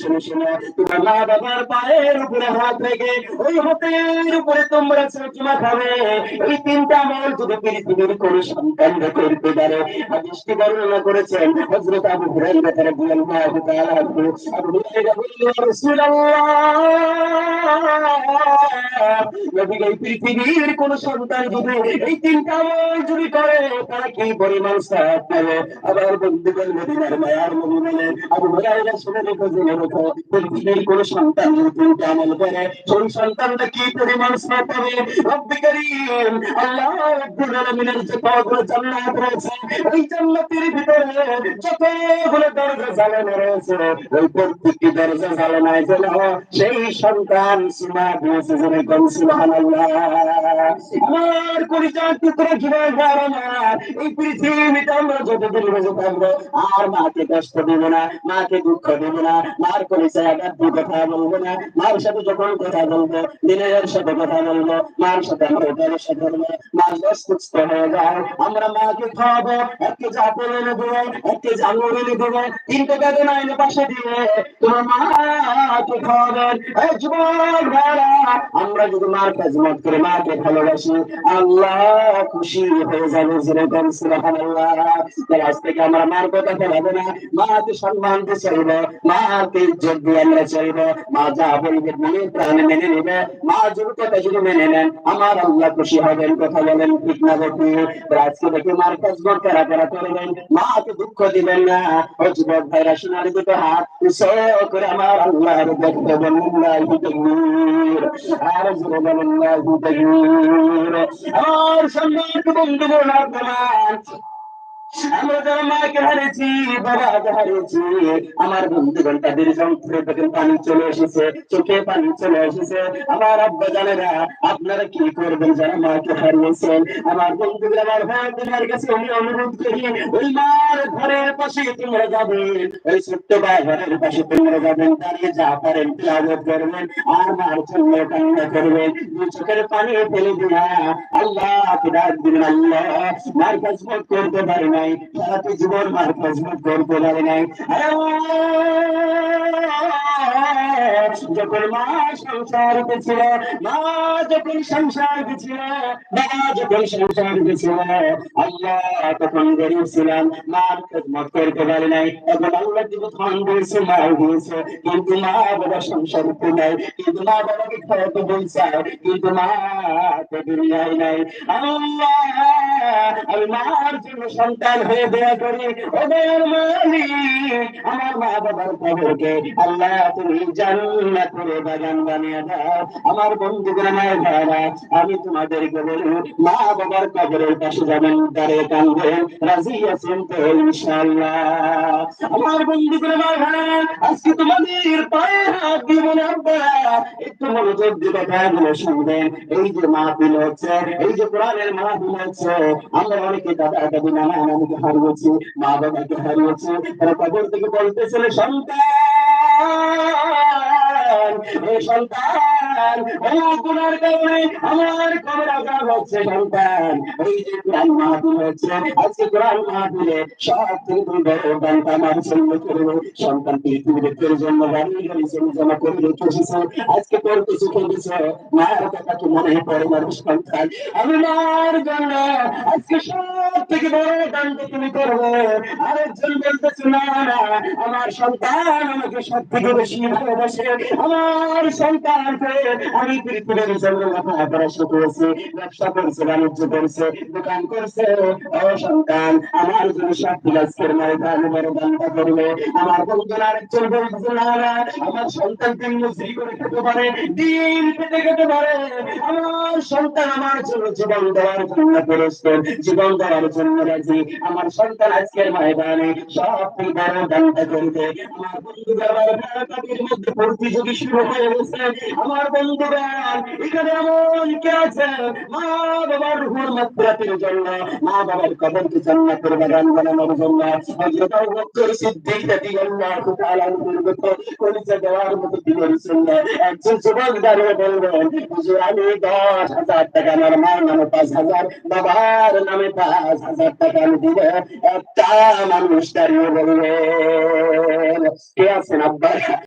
শুনে শুনে মা বাবার পায়ের উপরে হাত রেখে ওই হাতের উপরে তোমরা চুমা খাবে। এই তিনটা আমল যদি পৃথিবীর কোন সন্তান করতে পারে, হাদিসটি বর্ণনা করেছেন হযরত আবু হুরায়রা রাদিয়াল্লাহু বলেন আবু হুরায়রা বললেন, রাসূলুল্লাহ পৃথিবীর কোন সন্তান যদি এই তিনটা আমল যদি করে, তারা কি পরিমাণ সওয়াব পাবে আবার বন্ধুগণ মদিনার মায়ার বলেন আবু হুরায়রা শুনে রেখো জেনে রেখো পৃথিবীর কোন সন্তান যদি তিনটা আমল করে, সেই সন্তানটা কি পরিমাণ সওয়াব পাবে? রব্বি করিম, আল্লাহ রাব্বুল যে জান্নাত রয়েছে, ওই জান্নাতের ভিতরে যতগুলো দরজা জ্বালানো রয়েছে, ওই প্রত্যেকটি দরজা জ্বালানায় যেন সেই সন্তান সীমা দিয়েছে আমার পরিচয় টুকরো আমার। এই পৃথিবীতে আমরা যতদিন বেঁচে থাকব, আর মাকে কষ্ট দেব না, মাকে দুঃখ দেব না, মার পরিচয় দিয়ে কথা বলব না, মার সাথে যখন কথা বলব, দিনের সাথে কথা বলব, মার সাথে আমরা সাথে বলব মা সুস্থ হয়ে যায়। আমরা মাকে খাওয়াবো এককে চাপল এনে দেবো এককে জাঙ্গল এনে দেবো, তিনটে বেদনা এনে পাশে দিয়ে তোমার মাকে খাওয়াবেন। আমরা যদি মার কাজমত করে মাকে ভালোবাসি। আল্লাহ খুশি হয়ে যাবে যেরকম আজ থেকে আমরা মার কথা না। মাকে সম্মান দিয়ে মাকে ইজ্জত দিয়ে আমরা মা যা বলবে মনে প্রাণে মেনে নেবে। মা যদি কথা যদি মেনে নেন, আমার আল্লাহ খুশি হবেন, কথা বলেন, ঠিক না আজকে মার করবেন। মাকে দুঃখ দিবেন না। ভাইরা, সোনার দুটো হাত উৎসাহ করে আমার দেখতে আর আর সম্মানিত বন্ধুগণ আপনার আমরা যারা মাকে হারিয়েছি, বাবাকে হারিয়েছি, আমার বন্ধুগণ তাদের যন্ত্রে দেখেন পানি চলে এসেছে, চোখে পানি চলে এসেছে। আমার আব্বা জানেরা, আপনারা কি করবেন যারা মাকে হারিয়েছেন? আমার বন্ধুদের আমার ভাই কাছে আমি অনুরোধ করি, ওই মার ঘরের পাশে তোমরা যাবে, ওই ছোট্ট ভাই ঘরের পাশে তোমরা যাবেন দাঁড়িয়ে যা পারেন প্লাবত করবেন, আর মার জন্য কান্না করবেন। দুই চোখের পানি ফেলে দিয়া আল্লাহকে ডাক দিবেন, আল্লাহ, মার কাজ করতে পারে নাই সারাটি জীবন মার খেজমত করতে পারে নাই। যখন মা সংসার ছিল মা যখন সংসার ছিল বাবা যখন সংসার ছিল আল্লাহ তখন গরিব ছিলাম, মার খেজমত করতে পারে নাই। এখন আল্লাহ কিন্তু ধন দিয়েছে মা দিয়েছে। কিন্তু মা বাবা সংসার নাই, কিন্তু মা বাবাকে বলছে, কিন্তু মা আমি আমার মা বাবার আমি বলি মা বাবার কবরের পাশে যাবেন দাঁড়িয়ে কানবেন রাজি আছেন তো ইনশাআল্লাহ আমার বন্ধুগুলো মায়ের ভাইরা আজকে তোমাদের পায়ে হাত দিব না একটু মনোযোগ কথাগুলো শুনবেন। এই এই যে আমরা অনেকে দাদা হারিয়েছি, মা বাবাকে হারিয়েছি, তারা কবর থেকে বলতেছিল, সন্তান ও আমার সন্তান আজকে সব থেকে তুমি করবে। কথা কি মনে পড়ে মানুষ সন্তান আমি মার জন্য আজকে সব থেকে বড় তুমি আরেকজন না আমার সন্তান আমাকে সব থেকে বেশি ভালোবাসে। আমার পৃথিবীর জন্য করেছি, ব্যবসা বাণিজ্য দোকান সন্তান, আমার জন্য দানটা করবে আমার বন্ধুরা আরেকজন বলতেছে না আমার সন্তান করে খেতে পারে? পেতে খেতে পারে। আমার সন্তান আমার জন্য জীবন দেওয়ার জন্য জীবন দেওয়ার জন্য রাজি। আমার সন্তান আজকের ময়দানে সব থেকে দানটা করবে আমার ভারতের মধ্যে প্রতিযোগী শুরু হয়ে গেছে। আমার বন্ধুরা, এখানে এমন কে আছে? মা বাবার রুহুর মাত্রাতের জন্য, মা বাবার কবরকে জান্নাতের বাগান বানানোর জন্য, হযরত আবু বকর সিদ্দিক রাদিয়াল্লাহু তাআলা পূর্বত কলিজা দেওয়ার মতো কি করেছেন একজন যুবক দাঁড়িয়ে বলবেন হুজুর, আমি দশ হাজার টাকা, আমার মার নামে পাঁচ হাজার, বাবার নামে পাঁচ হাজার টাকা আমি দিব। একটা মানুষ দাঁড়িয়ে বলবেন কে আছেন আব্বা?